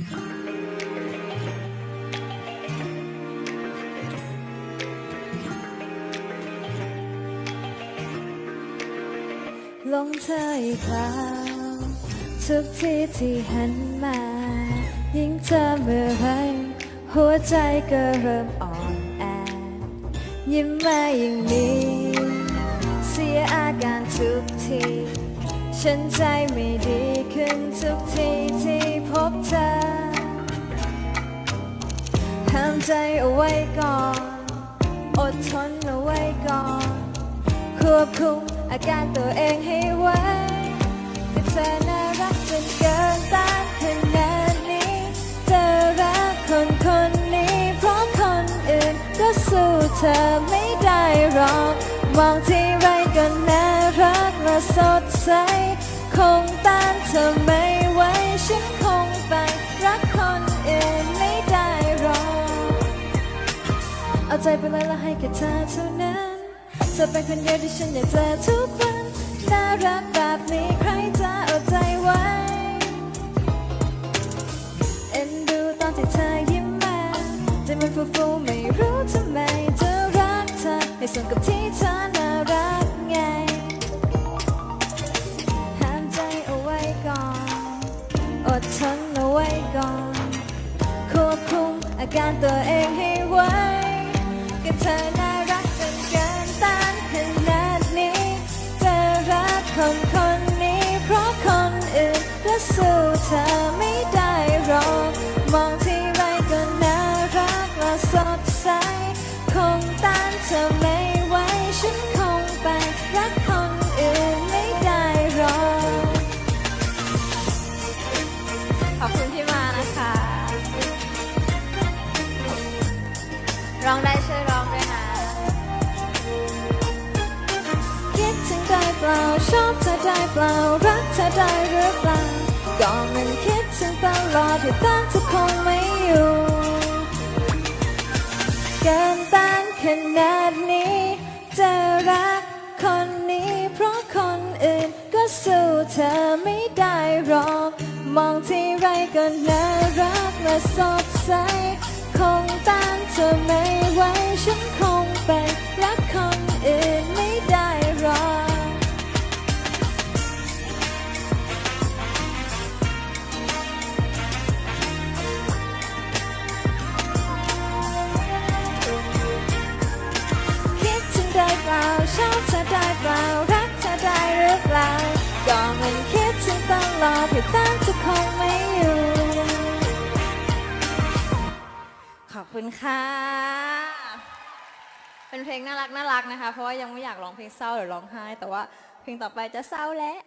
ลงเธออีกคราวทุกทีที่หันมา ยิ่งเจอเมื่อไรหัวใจก็เริ่มอ่อนแอ ยิ้มมาอย่างนี้ เสียอาการทุกที ฉันใจไม่ดีขึ้นทุกทีที่พบเธอ ใจเอาไว้ก่อน อดทนเอาไว้ก่อน ควบคุมอาการตัวเองให้ไว้แต่เธอน่ารักจนเกินต้านขนาดนี้เธอรักคนคนนี้ เพราะคนอื่นก็สู้เธอไม่ได้หรอกมองที่ไรก็น่ารักและสดใส คงต้านเธอไม่ไหวฉันค ใจไปเลยและให้แค่เธอเท่านั้น เธอเป็นคนเดียวที่ฉันอยากเจอทุกวัน น่ารักแบบนี้ใครจะเอาใจไว้ เอ็นดูตอนที่เธอยิ้มมาใจมันฟูฟูไม่รู้ทำไมจะรักเธอให้สมกับที่เธอน่ารักไง ห้ามใจเอาไว้ก่อน อดทนเอาไว้ก่อนควบคุมอาการตัวเองให้ไว้ ก็เธอน่ารักจนเกินต้านขนาดนี้จะรักคนคนนี้เพราะคนอื่นก็สู้เธอไม่ ล่ารักเธอได้หรือเปล่าก็มันคิดถึงตลอดที่ต้านจะคงไม่อยู่เกินต้านขนาดนี้จะรักคนนี้ เพราะคนอื่นก็สู้เธอไม่ได้หรอก มองที่ไรก็น่ารักและสดใส คงต้านเธอไม่ไหวฉันคง ปล่าชอบเธอได้เปล่ารักเธอได้หรือเปล่าก็มันคิดถึงตลอดที่ต้านจะคงไม่อยู่ ขอบคุณค่ะ เป็นเพลงน่ารักน่ารักนะคะ เพราะว่ายังไม่อยากร้องเพลงเศร้าหรือร้องไห้ แต่ว่าเพลงต่อไปจะเศร้าแล้ว